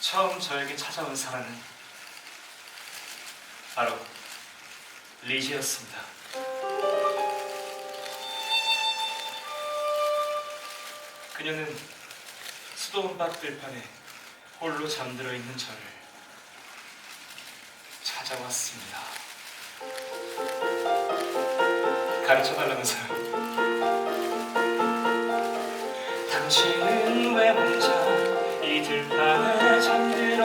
처음 저에게 찾아온 사람은 바로 리지였습니다. 그녀는 수도원 밖 들판에 홀로 잠들어 있는 저를 찾아왔습니다. 가르쳐달라면서요. 당신은 왜 혼자 이 들판에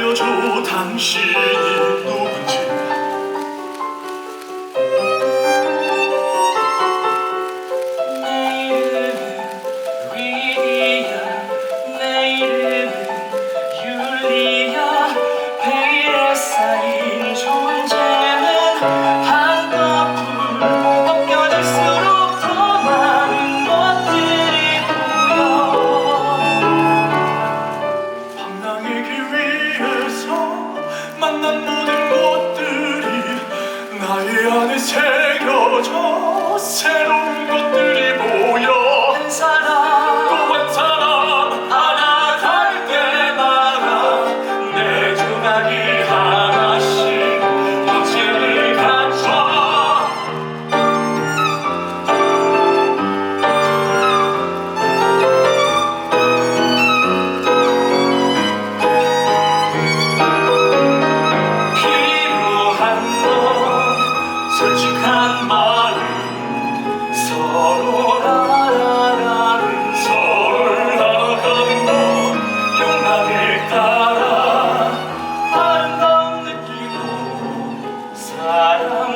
留出唐时一路风景 만난 모든 것들이 나의 안에 새겨져 새로운 것들 Bye.